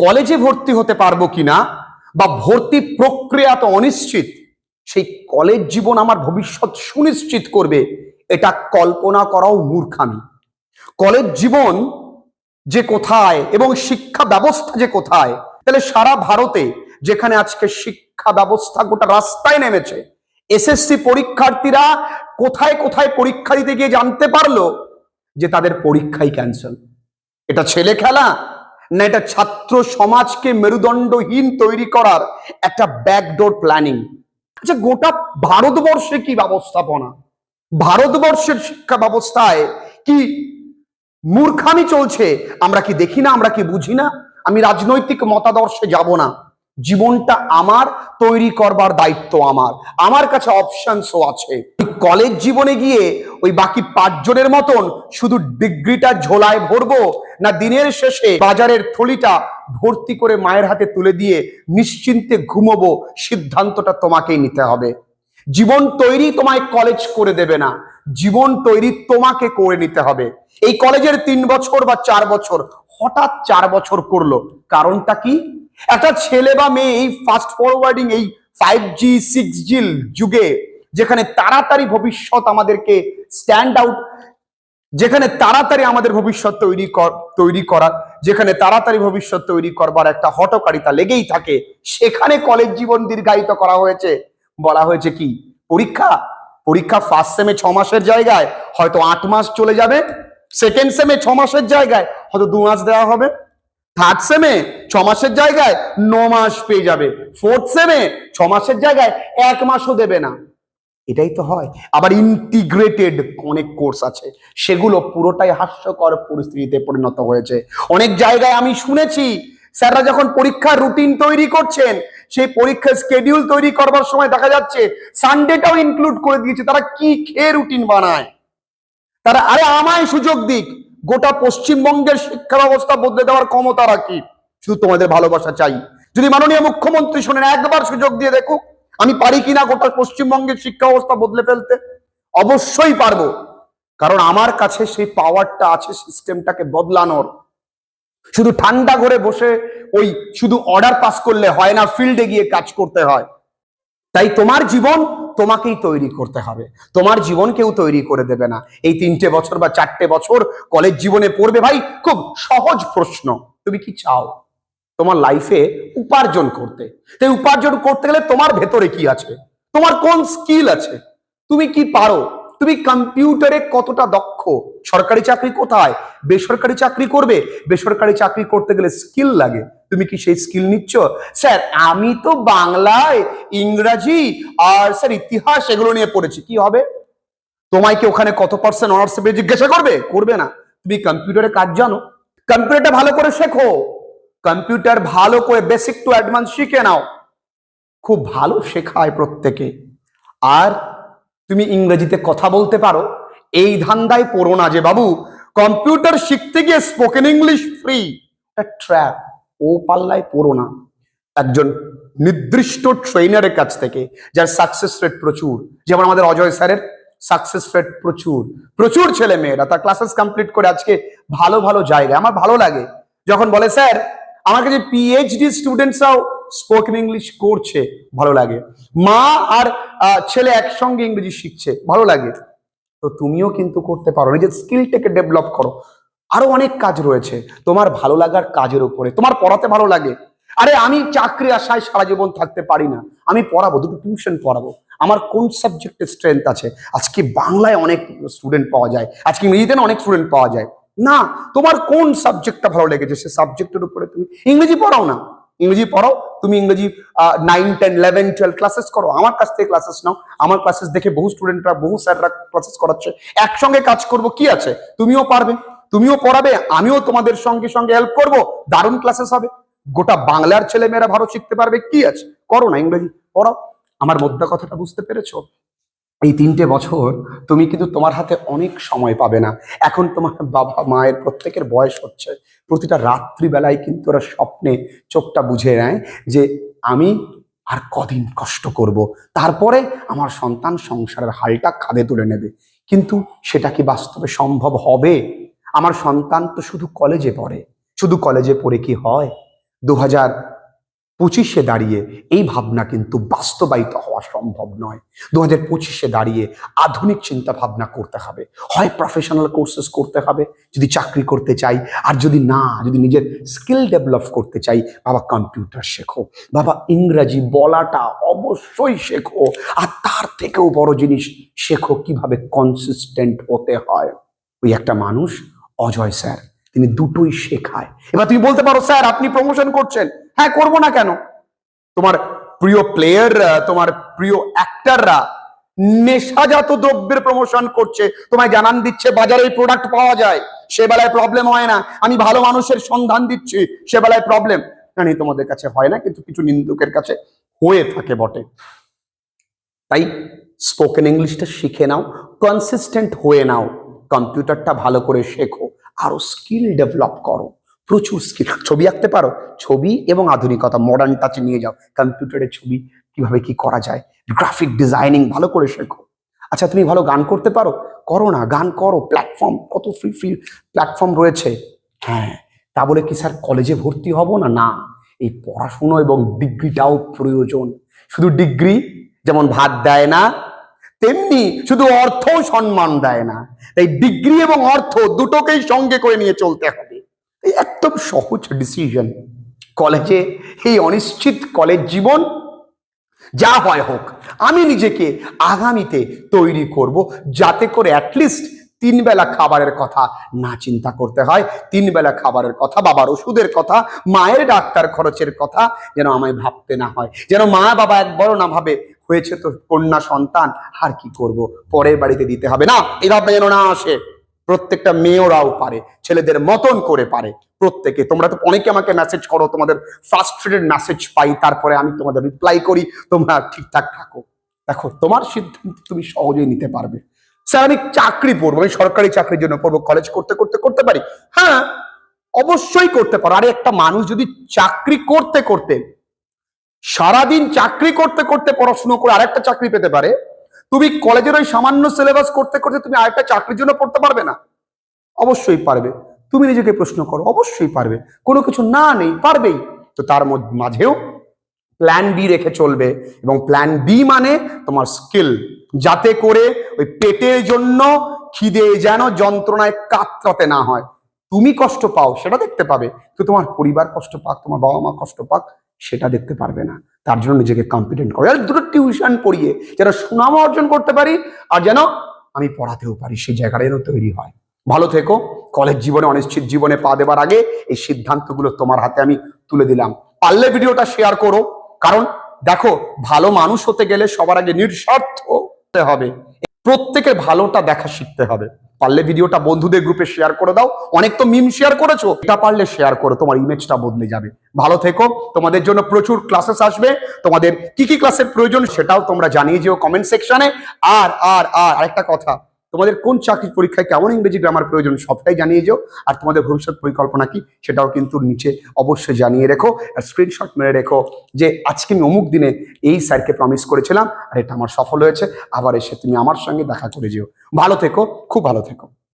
কলেজে ভর্তি হতে পারব কিনা বা ভর্তি প্রক্রিয়া তো অনিশ্চিত, সেই কলেজ জীবন আমার ভবিষ্যৎ সুনিশ্চিত করবে, এটা কল্পনা করাও মূর্খামি। কলেজ জীবন যে কোথায় এবং শিক্ষা ব্যবস্থা যে কোথায়, তাহলে সারা ভারতে যেখানে আজকে শিক্ষা ব্যবস্থা গোটা রাস্তায় নেমেছে, এসএসসি পরীক্ষার্থীরা কোথায় কোথায় পরীক্ষা দিতে গিয়ে জানতে পারল যে তাদের পরীক্ষাই ক্যান্সেল এটা ছেলে খেলা না, এটা ছাত্র সমাজকে মেরুদণ্ডহীন তৈরি করার একটা ব্যাকডোর প্ল্যানিং আচ্ছা গোটা ভারতবর্ষে কি ব্যবস্থাপনা? ভারতবর্ষের শিক্ষা ব্যবস্থায় কি মূর্খামি চলছে? আমরা কি দেখি না? আমরা কি বুঝি না? আমি রাজনৈতিক মতাদর্শে যাব না। জীবনটা আমার, তৈরি করবার দায়িত্ব আমার। আমার কাছে অপশনসও আছে। কলেজ জীবনে গিয়ে ওই বাকি পাঁচজনের মতন শুধু ডিগ্রিটা ঝোলায় ভরবো না দিনের শেষে বাজারের থলিটা ভর্তি করে মায়ের হাতে তুলে দিয়ে নিশ্চিন্তে ঘুমোবো, সিদ্ধান্তটা তোমাকেই নিতে হবে। জীবন তৈরি তোমায় কলেজ করে দেবে না। জীবন তৈরি তোমাকে করে নিতে হবে। এই কলেজের তিন বছর বা চার বছর হঠাৎ চার বছর করল, কারণটা কি? একটা ছেলে বা মেয়ে এই ফাস্ট ফরওয়ার্ডিং এই ফাইভ জি সিক্স জি যুগে, যেখানে তাড়াতাড়ি ভবিষ্যৎ আমাদেরকে স্ট্যান্ড আউট যেখানে তাড়াতাড়ি আমাদের ভবিষ্যৎ তৈরি তৈরি করার যেখানে তাড়াতাড়ি ভবিষ্যৎ তৈরি করবার একটা হটকারিতা লেগেই থাকে, সেখানে কলেজ জীবন দীর্ঘায়িত করা হয়েছে। বলা হয়েছে কি? পরীক্ষা পরীক্ষা ফার্স্ট সেমে ছ মাসের জায়গায়, হয়তো আট মাস চলে যাবে সেকেন্ড সেমে ছ মাসের জায়গায়, হয়তো দু মাস দেওয়া হবে। থার্ড সেমে ছ মাসের জায়গায় ন মাস পেয়ে যাবে। ফোর্থ সেমে ছ মাসের জায়গায় এক মাসও দেবে না। এটাই তো হয়। আবার ইন্টিগ্রেটেড অনেক কোর্স আছে। সেগুলো পুরোটাই হাস্যকর পরিস্থিতিতে পরিণত হয়েছে। অনেক জায়গায় আমি শুনেছি, স্যাররা যখন পরীক্ষার রুটিন তৈরি করছেন, সেই পরীক্ষার স্কেডিউল তৈরি করবার সময় দেখা যাচ্ছে সানডেটাও ইনক্লুড করে দিয়েছে। তারা কি খেয়ে রুটিন বানায়? তারা, আরে, আমায় সুযোগ দিক। গোটা পশ্চিমবঙ্গের শিক্ষা ব্যবস্থা বদলে দেওয়ার ক্ষমতা রাখি। শুধু তোমাদের ভালোবাসা চাই। যদি মাননীয় মুখ্যমন্ত্রী শোনেন, একবার সুযোগ দিয়ে দেখুক, আমি পারি কিনা গোটা পশ্চিমবঙ্গের শিক্ষা ব্যবস্থা বদলে ফেলতে? অবশ্যই পারব। কারণ আমার কাছে সেই পাওয়ারটা আছে সিস্টেমটাকে বদলানোর। শুধু ঠান্ডা ঘরে বসে ওই শুধু অর্ডার পাস করলে হয় না ফিল্ডে গিয়ে কাজ করতে হয়। তাই তোমার জীবন তোমাকেই তৈরি করতে হবে। তোমার জীবন কেউ তৈরি করে দেবে না। এই তিনটে বছর বা চারটে বছর কলেজ জীবনে পড়বে ভাই, খুব সহজ প্রশ্ন। তুমি কি চাও? তোমার লাইফে উপার্জন করতে। তাই উপার্জন করতে গেলে তোমার ভেতরে কি আছে? তোমার কোন স্কিল আছে? তুমি কি পারো? তুমি কম্পিউটারে কতটা দক্ষ? সরকারি চাকরি কোথায়? বেসরকারি চাকরি করবে? বেসরকারি চাকরি করতে গেলে স্কিল লাগে। তুমি কি সেই স্কিল নিচ্ছ? স্যার, আমি তো বাংলায় ইংরাজি আর স্যার ইতিহাস এগুলো নিয়ে পড়েছি। কি হবে? তোমায় কি ওখানে কত পার্সেন্ট অনার্স জিজ্ঞাসা করবে? করবে না। তুমি কম্পিউটারে কাজ জানো। কম্পিউটারটা ভালো করে শেখো। কম্পিউটার ভালো করে বেসিক টু অ্যাডভান্স শিখে নাও। খুব ভালো শেখায় প্রত্যেকে। আর তুমি ইংরেজিতে কথা বলতে পারো, এই ধান্দায় পড়ো না যে বাবু। কম্পিউটার শিখতে গিয়ে স্পোকেন ইংলিশ ফ্রি ট্র্যাপ ও পাল্লায় পড়ো না। একজন নির্দিষ্ট ট্রেনারের কাছ থেকে, যার সাকসেস রেট প্রচুর। যেমন আমাদের অজয় স্যারের সাকসেস রেট প্রচুর। প্রচুর ছেলে মেয়েরা, তার ক্লাসেস কমপ্লিট করে আজকে ভালো ভালো জায়গায়। আমার ভালো লাগে। যখন বলে, স্যার আমার কাছে পিএইচডি স্টুডেন্টসরাও স্পোকেন ইংলিশ করছে, ভালো লাগে। মা আর ছেলে একসঙ্গে ইংরেজি শিখছে, ভালো লাগে। তো তুমিও কিন্তু করতে পারো, নিজের স্কিলটাকে ডেভেলপ করো। আরও অনেক কাজ রয়েছে, তোমার ভালো লাগার কাজের উপরে, তোমার পড়াতে ভালো লাগে। আরে আমি চাকরি আশায় সারা জীবন থাকতে পারি না, আমি পড়াবো, দুটো টিউশন পড়াবো। আমার কোন সাবজেক্টে স্ট্রেংথ আছে? আজকে বাংলায় অনেক স্টুডেন্ট পাওয়া যায়, আজকে ইংরেজিতে অনেক স্টুডেন্ট পাওয়া যায়। না, তোমার কোন সাবজেক্টটা ভালো লেগেছে? সে সাবজেক্টের উপরে তুমি ইংরেজি পড়াও না। ইংরেজি পড়াও, তুমি ইংরেজি nine ten eleven twelve classes করো। আমার কাছ থেকে ক্লাসেস নাও। আমার ক্লাসেস দেখে বহু স্টুডেন্টরা বহু স্যাররা ক্লাসেস করাচ্ছে। একসঙ্গে কাজ করব, কি আছে? তুমিও পারবে। তুমিও পড়াবে, আমিও তোমাদের সঙ্গে সঙ্গে হেল্প করব। দারুণ ক্লাসেস হবে। গোটা বাংলার ছেলে মেয়েরা ভালো শিখতে পারবে, কি আছে? করো না ইংরেজি, পড়াও। আমার মধ্যে কথাটা বুঝতে পেরেছ? এই তিনটে বছর তুমি কিন্তু তোমার হাতে অনেক সময় পাবে না। এখন তোমার বাবা, মায়ের প্রত্যেকের বয়স হচ্ছে, প্রতিটা রাত্রিবেলায় কিন্তু ওরা স্বপ্নে চোখটা বুঝে নেয় যে আমি আর কদিন কষ্ট করব। তারপরে আমার সন্তান সংসারের হালটা খাদে তুলে নেবে। কিন্তু সেটা কি বাস্তবে সম্ভব হবে? আমার সন্তান তো শুধু কলেজে পড়ে। শুধু কলেজে পড়ে কি হয়? দু হাজার পঁচিশে দাঁড়িয়ে এই ভাবনা কিন্তু বাস্তবায়িত হওয়া সম্ভব নয়। দু হাজার পঁচিশে দাঁড়িয়ে আধুনিক চিন্তা ভাবনা করতে হবে। হয় প্রফেশনাল কোর্সেস করতে হবে, যদি চাকরি করতে চাই, আর যদি না, যদি নিজের স্কিল ডেভেলপ করতে চাই, বাবা কম্পিউটার শেখো, বাবা ইংরাজি বলাটা অবশ্যই শেখো, আর তার থেকেও বড় জিনিস শেখো কীভাবে কনসিস্টেন্ট হতে হয়। ওই একটা মানুষ অজয় স্যার, তিনি দুটোই শেখায়। এবার তুমি বলতে পারো, স্যার, আপনি প্রমোশন করছেন? হ্যাঁ করব না কেন? তোমার প্রিয় প্লেয়ার তোমার প্রিয় অ্যাক্টাররা নেশাজাত দ্রব্যের প্রমোশন করছে। তোমায় জানান দিচ্ছে, বাজারে এই প্রোডাক্ট পাওয়া যায়। সে বেলায় প্রবলেম হয় না। আমি ভালো মানুষের সন্ধান দিচ্ছি। সে বেলায় প্রবলেম জানি তোমাদের কাছে হয় না, কিন্তু কিছু নিন্দুকের কাছে হয়ে থাকে বটে। তাই স্পোকেন ইংলিশটা শিখে নাও কনসিস্টেন্ট হয়ে নাও। কম্পিউটারটা ভালো করে শেখো, আরও স্কিল ডেভেলপ করো। প্রচুর স্কিল ছবি আঁকতে পারো। ছবি এবং আধুনিকতা মডার্ন টাচে নিয়ে যাও। কম্পিউটারে ছবি কীভাবে কি করা যায়? গ্রাফিক ডিজাইনিং ভালো করে শেখো। আচ্ছা তুমি ভালো গান করতে পারো? করো না, গান করো। প্ল্যাটফর্ম কত ফ্রি ফ্রি প্ল্যাটফর্ম রয়েছে। হ্যাঁ তা বলে কি স্যার কলেজে ভর্তি হব না? না, এই পড়াশুনো এবং ডিগ্রিটাও প্রয়োজন। শুধু ডিগ্রি যেমন ভাত দেয় না, তেমনি শুধু অর্থও সম্মান দেয় না। তাই ডিগ্রি এবং অর্থ দুটোকেই সঙ্গে করে নিয়ে চলতে হবে। একদম সহজ ডিসিশন কলেজে এই অনিশ্চিত কলেজ জীবন, যা হয় হোক, আমি নিজেকে আগামীতে তৈরি করব যাতে করে অ্যাটলিস্ট তিন বেলা খাবারের কথা না চিন্তা করতে হয় তিন বেলা খাবারের কথা, বাবার ওষুধের কথা, মায়ের ডাক্তার খরচের কথা যেন আমায় ভাবতে না হয়। যেন মা বাবা একবারও না ভাবে, হয়েছে তো কন্যা সন্তান, আর কি করব? পরের বাড়িতে দিতে হবে না। এভাবে যেন না আসে। প্রত্যেকটা মেয়েরাও পারে, ছেলেদের মতন করে পারে প্রত্যেকে। তোমরা তো অনেকে আমাকে মেসেজ করো, তোমাদের ফ্রাস্ট্রেটেড মেসেজ পাই, তারপরে আমি তোমাদের রিপ্লাই করি, তোমরা ঠিকঠাক থাকো। দেখো, তোমার সিদ্ধান্ত তুমি সহজেই নিতে পারবে। স্যার, আমি চাকরি পড়ব আমি সরকারি চাকরির জন্য পড়ব কলেজ করতে করতে করতে পারি? হ্যাঁ অবশ্যই করতে পারো। আরে একটা মানুষ যদি চাকরি করতে করতে সারাদিন চাকরি করতে করতে পড়াশুনো করে আরেকটা চাকরি পেতে পারে তুমি কলেজের ওই সামান্য সিলেবাস করতে করতে তুমি আরেকটা চাকরির জন্য পড়তে পারবে না। অবশ্যই পারবে। তুমি নিজেকে প্রশ্ন করো, অবশ্যই পারবে। কোনো কিছু না নেই, পারবেই। তো তার মাঝেও প্ল্যান বি রেখে চলবে এবং প্ল্যান বি মানে তোমার স্কিল যাতে করে ওই পেটের জন্য খিদে যেন যন্ত্রণায় কাতরাতে না হয়। তুমি কষ্ট পাও, সেটা দেখতে পাবে। তো তোমার পরিবার কষ্ট পাক, তোমার বাবা মা কষ্ট পাক, সেটা দেখতে পারবে না। তার জন্য নিজেকে কম্পিটেন্ট করো। আর দুটো টিউশন পড়িয়ে যেন সুনাম অর্জন করতে পারি, আর যেন আমি পড়াতেও পারি, সেই জায়গাটা যেন তৈরি হয়। ভালো থেকো। কলেজ জীবনে, অনিশ্চিত জীবনে পা দেবার আগে এই সিদ্ধান্তগুলো তোমার হাতে আমি তুলে দিলাম। পারলে ভিডিওটা শেয়ার করো। কারণ দেখো, ভালো মানুষ হতে গেলে সবার আগে নিঃস্বার্থ হবে। প্রত্যেকের ভালোটা দেখা শিখতে হবে। পারলে ভিডিওটা বন্ধুদের গ্রুপে শেয়ার করে দাও। অনেক তো মিম শেয়ার করেছ। এটা পারলে শেয়ার করো, তোমার ইমেজটা বদলে যাবে। ভালো থেকো। তোমাদের জন্য প্রচুর ক্লাসেস আসবে। তোমাদের কি কি ক্লাসের প্রয়োজন সেটাও তোমরা জানিয়ে যেও কমেন্ট সেকশনে আর আর আর, আরেকটা কথা। তোমাদের কোন চাকরির পরীক্ষায় কেমন ইংরেজি গ্রামার প্রয়োজন সবটাই জানিয়ে যাও, আর তোমাদের ভবিষ্যৎ পরিকল্পনা কি সেটাও কিন্তু নিচে অবশ্যই জানিয়ে রেখো, আর স্ক্রিনশট মেরে রেখো যে আজকে আমি অমুক দিনে এই স্যারকে প্রমিস করেছিলাম, আর এটা আমার সফল হয়েছে, আবার এসে তুমি আমার সঙ্গে দেখা করে যেও। ভালো থেকো, খুব ভালো থেকো।